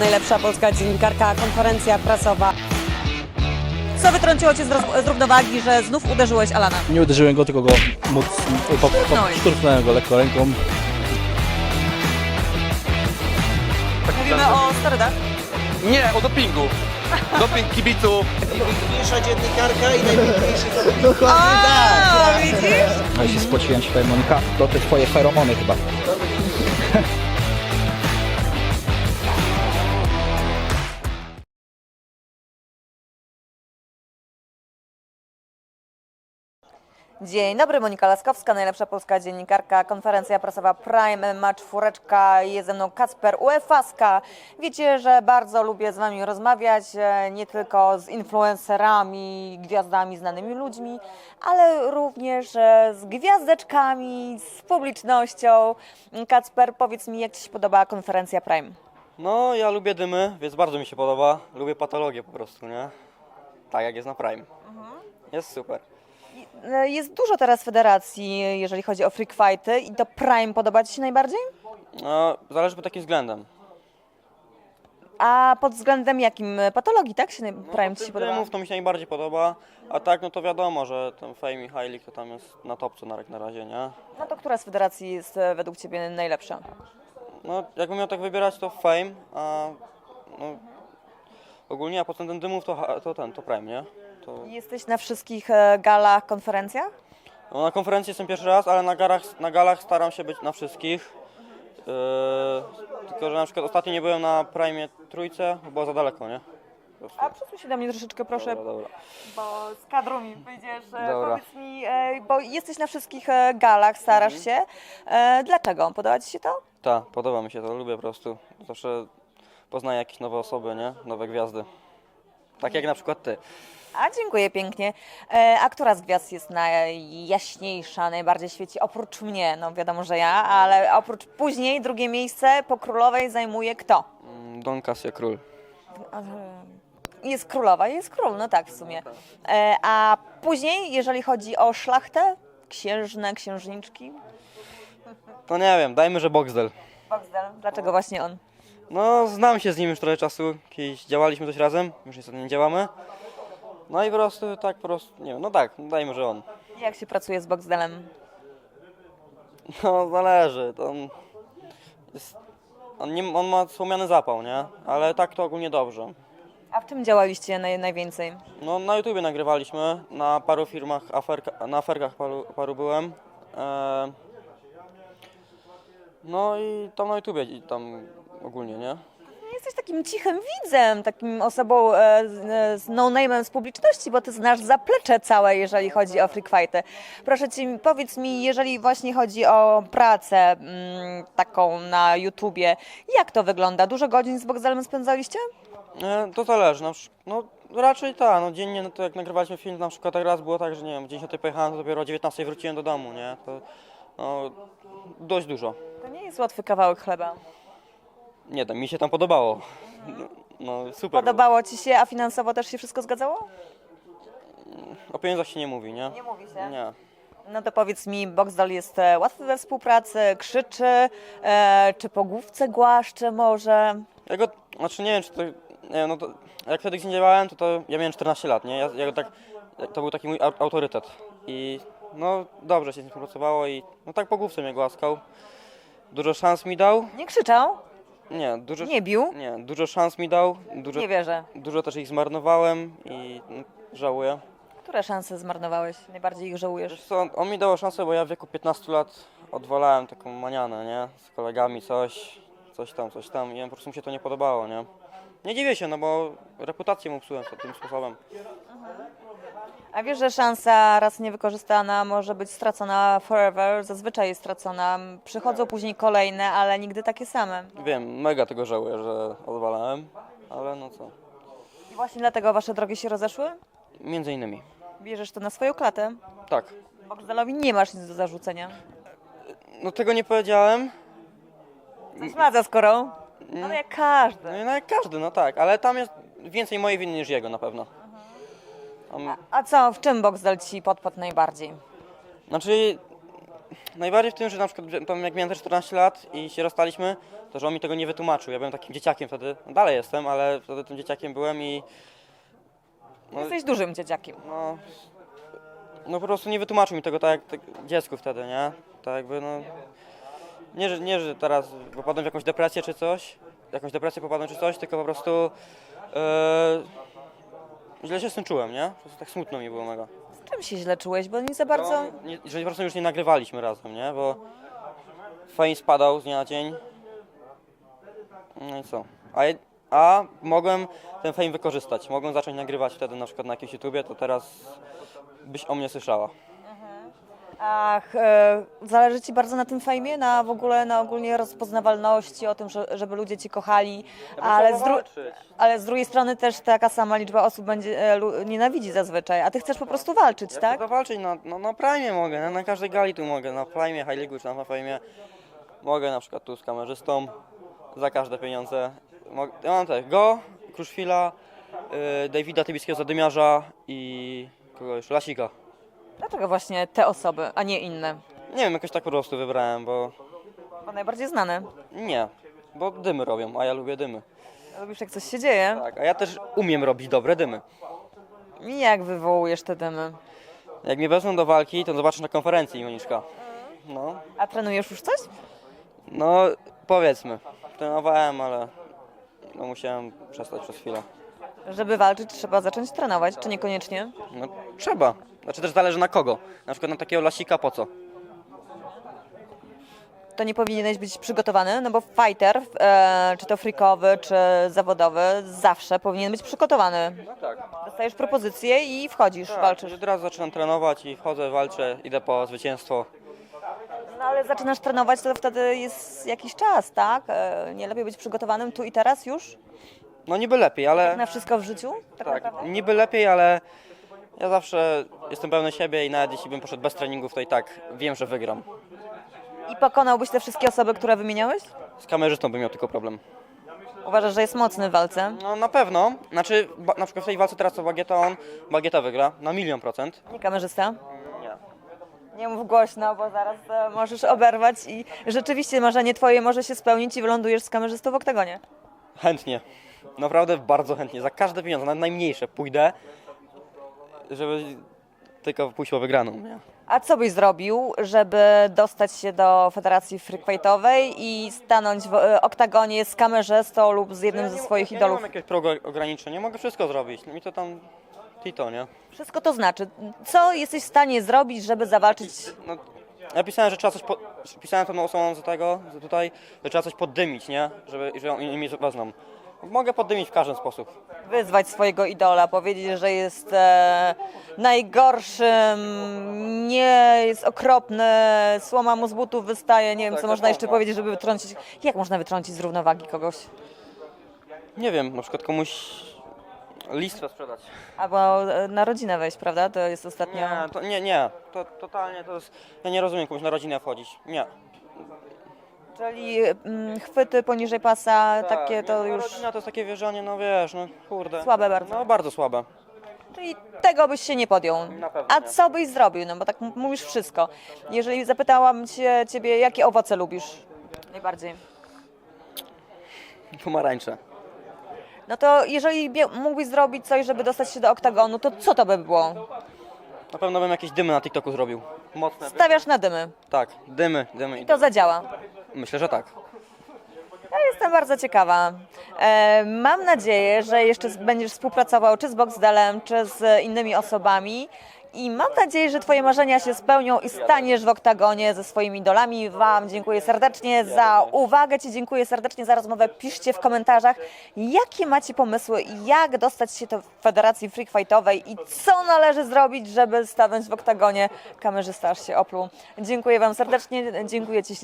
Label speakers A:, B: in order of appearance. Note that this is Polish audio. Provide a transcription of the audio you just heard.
A: Najlepsza polska dziennikarka, konferencja prasowa. Co wytrąciło cię z, roz- z równowagi, że znów uderzyłeś Alana?
B: Nie uderzyłem go, tylko go móc, po, po,
A: Szturchnąłeś.
B: szturchnąłem go lekko ręką.
A: Mówimy o sterydach.
C: Nie, o dopingu. Doping kibiców.
D: Najpiękniejsza dziennikarka i najpiękniejszy. Dokładnie tak.
A: Widzisz?
E: No i się spociłem ci powiem Monika, to te twoje feromony chyba.
A: Dzień dobry, Monika Laskowska, najlepsza polska dziennikarka, konferencja prasowa Prime, ma czwóreczka, jest ze mną Kacper Uefaska. Wiecie, że bardzo lubię z Wami rozmawiać, e, nie tylko z influencerami, gwiazdami, znanymi ludźmi, ale również e, z gwiazdeczkami, z publicznością. Kacper, powiedz mi, jak Ci się podoba konferencja Prime?
F: No, ja lubię dymy, więc bardzo mi się podoba. Lubię patologię po prostu, nie? Tak jak jest na Prime. Jest super.
A: E, Jest dużo teraz federacji, jeżeli chodzi o freak fighty i to Prime podoba Ci się najbardziej?
F: No, zależy pod takim względem.
A: A pod względem jakim? Patologii, tak? Się naj-
F: No,
A: Prime Ci się podoba?
F: dymów to mi się najbardziej podoba, a tak no to wiadomo, że ten Fame i League to tam jest na topcu na, na razie, nie?
A: No to która z federacji jest e, według Ciebie najlepsza?
F: No, jakbym miał tak wybierać, to Fame, a no, ogólnie, a pod względem dymów to, ha- to ten, to Prime, nie? To,
A: Jesteś na wszystkich e, galach, konferencjach?
F: no, na konferencji jestem pierwszy raz, ale na, garach, na galach staram się być na wszystkich. Yy, tylko, że na przykład ostatnio nie byłem na Prime trójce, bo było za daleko, nie? Po prostu.
A: A przesuń się do mnie troszeczkę, proszę,
F: Dobra, dobra.
A: bo z kadru mi wyjdziesz. E,
F: Dobra.
A: Powiedz mi, e, bo jesteś na wszystkich e, galach, starasz
F: Mhm.
A: się. E, Dlaczego? Podoba Ci się to?
F: Tak, podoba mi się to, lubię po prostu. Zawsze poznaję jakieś nowe osoby, nie? Nowe gwiazdy. Tak jak na przykład ty.
A: A dziękuję pięknie. E, A która z gwiazd jest najjaśniejsza, najbardziej świeci? Oprócz mnie, no wiadomo, że ja, ale oprócz później drugie miejsce po królowej zajmuje kto?
F: Mm, Don Casio Król.
A: Jest królowa, jest król, no tak w sumie. E, A później, jeżeli chodzi o szlachtę, księżne, księżniczki,
F: No nie wiem, dajmy, że Boxdel.
A: Boxdel, dlaczego właśnie on?
F: No, znam się z nim już trochę czasu. Kiedyś działaliśmy coś razem, już niestety nie działamy. No i po prostu tak, po prostu, nie wiem, no tak, dajmy, że on.
A: Jak się pracuje z Boxdelem?
F: No, zależy, to on jest, on, nie, on ma słomiany zapał, nie? Ale tak to ogólnie dobrze.
A: A w czym działaliście naj, najwięcej?
F: No, na YouTubie nagrywaliśmy, na paru firmach, aferka, na aferkach paru, paru byłem. E, no i tam na YouTubie i tam ogólnie, nie?
A: Jesteś takim cichym widzem, takim osobą e, z, e, z no-name'em z publiczności, bo ty znasz zaplecze całe, jeżeli chodzi o freak fighty. Proszę ci, powiedz mi, jeżeli właśnie chodzi o pracę mm, taką na YouTubie, jak to wygląda? Dużo godzin z Boxdelem spędzaliście?
F: E, to zależy, na przykład, no raczej tak, no dziennie, no to jak nagrywaliśmy film, na przykład tak raz było tak, że nie wiem, o 10 pojechałem, to dopiero o 19 wróciłem do domu, nie? To no, dość dużo.
A: To nie jest łatwy kawałek chleba.
F: Nie, to mi się tam podobało. No, no super.
A: Podobało ci się, a finansowo też się wszystko zgadzało?
F: O pieniądzach się nie mówi, nie?
A: Nie mówi się.
F: Nie.
A: No to powiedz mi, Boxdel jest e, łatwy we współpracy, krzyczy, e, czy po główce głaszcze może?
F: Ja go, znaczy nie wiem, czy to, nie wiem, no to, jak wtedy nim działałem, to, to ja miałem 14 lat, nie? Ja, ja go tak, to był taki mój au- autorytet. I no dobrze się z nim współpracowało i no tak po główce mnie głaskał. Dużo szans mi dał.
A: Nie krzyczał?
F: Nie, dużo,
A: Nie bił?
F: nie, dużo szans mi dał. Dużo,
A: Nie wierzę.
F: dużo też ich zmarnowałem i no, żałuję.
A: Które szanse zmarnowałeś? Najbardziej ich
F: Wiesz
A: żałujesz?
F: co, on, on mi dał szansę, bo ja w wieku 15 lat odwalałem taką manianę, nie? Z kolegami coś, coś tam, coś tam i po prostu mi się to nie podobało, nie? Nie dziwię się, no bo reputację mu psułem tym sposobem.
A: A wiesz, że szansa raz niewykorzystana może być stracona forever? Zazwyczaj jest stracona. Przychodzą później kolejne, ale nigdy takie same.
F: Wiem, mega tego żałuję, że odwalałem, ale no co.
A: I właśnie dlatego wasze drogi się rozeszły?
F: Między innymi.
A: Bierzesz to na swoją klatę.
F: Tak.
A: Boxdelowi nie masz nic do zarzucenia.
F: No tego nie powiedziałem.
A: Coś ma za skoro. Ale jak każdy.
F: No, i no jak każdy, no tak, ale tam jest więcej mojej winy niż jego na pewno. Tam,
A: A co, w czym Boxdel ci podpadł najbardziej?
F: znaczy, najbardziej w tym, że na przykład pamiętam, jak miałem te 14 lat i się rozstaliśmy, to że on mi tego nie wytłumaczył. Ja byłem takim dzieciakiem wtedy, no dalej jestem, ale wtedy tym dzieciakiem byłem i No-
A: Jesteś dużym dzieciakiem.
F: no, no po prostu nie wytłumaczył mi tego tak jak tak dziecku wtedy, nie? Tak jakby no, nie, że, nie, że teraz popadłem w jakąś depresję czy coś, jakąś depresję popadłem czy coś, tylko po prostu e, źle się z tym czułem, nie? Po prostu tak smutno mi było mega.
A: Czym się źle czułeś? Bo nie za bardzo...
F: No, nie, że po prostu już nie nagrywaliśmy razem, nie? Bo fame spadał z dnia na dzień. No i co? A, a mogłem ten fame wykorzystać. Mogłem zacząć nagrywać wtedy na przykład na jakimś YouTubie, to teraz byś o mnie słyszała.
A: Ach, e, zależy Ci bardzo na tym fejmie, na w ogóle, na ogólnie rozpoznawalności, o tym, że, żeby ludzie Cię kochali, ale z, dru- ale z drugiej strony też taka sama liczba osób będzie e, lu- nienawidzi zazwyczaj, a Ty chcesz po prostu walczyć,
F: Ja
A: tak?
F: chcę zawalczyć na, no, na Prime mogę, na, na każdej gali tu mogę, na Prime, High League czy na Fame. Mogę na przykład tu z kamerzystą, za każde pieniądze. Mog, ja mam tak, Go, Kruszwila, yy, Davida Tybiskiego Zadymiarza i kogo jeszcze, Lasika.
A: Dlaczego właśnie te osoby, a nie inne?
F: Nie wiem, jakoś tak po prostu wybrałem, bo
A: Bo najbardziej znane.
F: nie, bo dymy robią, a ja lubię dymy.
A: Lubisz jak coś się dzieje?
F: Tak, a ja też umiem robić dobre dymy.
A: I jak wywołujesz te dymy?
F: Jak mnie wezmą do walki, to zobaczysz na konferencji, Moniczka. No,
A: A trenujesz już coś?
F: no powiedzmy, trenowałem, ale no, musiałem przestać przez chwilę.
A: Żeby walczyć trzeba zacząć trenować, czy niekoniecznie?
F: No trzeba, znaczy też zależy na kogo. Na przykład na takiego lasika po co?
A: To nie powinieneś być przygotowany, no bo fighter, e, czy to freakowy, czy zawodowy, zawsze powinien być przygotowany.
F: No tak.
A: Dostajesz propozycję i wchodzisz, walczysz.
F: Od razu zaczynam trenować i wchodzę, walczę, idę po zwycięstwo.
A: No ale zaczynasz trenować, to wtedy jest jakiś czas, tak? E, Nie lepiej być przygotowanym tu i teraz już?
F: No niby lepiej, ale...
A: Na wszystko w życiu? Tak,
F: Tak,
A: naprawdę?
F: niby lepiej, ale ja zawsze jestem pewny siebie i nawet jeśli bym poszedł bez treningów, to i tak wiem, że wygram.
A: I pokonałbyś te wszystkie osoby, które wymieniałeś?
F: Z kamerzystą bym miał tylko problem.
A: Uważasz, że jest mocny w walce?
F: No na pewno, znaczy ba- na przykład w tej walce teraz co Bagieta on, Bagieta wygra na milion procent.
A: Nie kamerzysta?
F: Nie.
A: Nie mów głośno, bo zaraz e, możesz oberwać i rzeczywiście marzenie twoje może się spełnić i wylądujesz z kamerzystą w oktagonie.
F: Chętnie, naprawdę bardzo chętnie, za każde pieniądze, nawet najmniejsze pójdę, żeby tylko pójść po wygraną. Nie?
A: A co byś zrobił, żeby dostać się do Federacji Freakfightowej i stanąć w e, oktagonie z kamerzystą lub z jednym ze swoich
F: Ja nie
A: idolów?
F: mam jakiegoś progu ograniczenia, mogę wszystko zrobić, no mi to tam Tito, nie?
A: Wszystko to znaczy, co jesteś w stanie zrobić, żeby zawalczyć?
F: No, ja pisałem, że trzeba coś, po, pisałem pewną osobą z tego, z tutaj, że trzeba coś poddymić, nie? Żeby, że oni mnie wezmą. Mogę poddymić w każdy sposób.
A: Wyzwać swojego idola, powiedzieć, że jest e, najgorszym, nie jest okropny, słoma mu z butów wystaje, nie wiem,
F: Tak,
A: co
F: tak
A: można jeszcze
F: można.
A: powiedzieć, żeby wytrącić. Jak można wytrącić z równowagi kogoś?
F: Nie wiem, na przykład komuś listwę sprzedać.
A: Albo e, na rodzinę wejść, prawda? To jest ostatnio.
F: Nie, to, nie, nie, to totalnie to jest, ja nie rozumiem komuś na rodzinę wchodzić, nie.
A: Czyli mm, chwyty poniżej pasa, takie
F: Tak,
A: to
F: nie,
A: już.
F: Rodzina to jest takie wierzenie, no wiesz, no kurde.
A: Słabe bardzo.
F: No bardzo słabe.
A: Czyli tego byś się nie podjął.
F: Na pewno
A: A
F: nie.
A: co byś zrobił? No bo tak m- mówisz wszystko. Jeżeli zapytałam cię, ciebie, jakie owoce lubisz najbardziej?
F: Pomarańcze.
A: No to jeżeli bie- mógłbyś zrobić coś, żeby dostać się do oktagonu, to co to by było?
F: Na pewno bym jakieś dymy na TikToku zrobił. Mocne.
A: Stawiasz na dymy.
F: Tak, dymy, dymy.
A: I to zadziała.
F: Myślę, że tak.
A: Ja jestem bardzo ciekawa. E, mam nadzieję, że jeszcze będziesz współpracował czy z Boxdelem, czy z innymi osobami. I mam nadzieję, że Twoje marzenia się spełnią i staniesz w oktagonie ze swoimi idolami. Wam dziękuję serdecznie za uwagę, Ci dziękuję serdecznie za rozmowę. Piszcie w komentarzach, jakie macie pomysły, jak dostać się do Federacji Freak Fightowej i co należy zrobić, żeby stanąć w oktagonie. Kamerzysta aż się opluł. Dziękuję Wam serdecznie, dziękuję Ci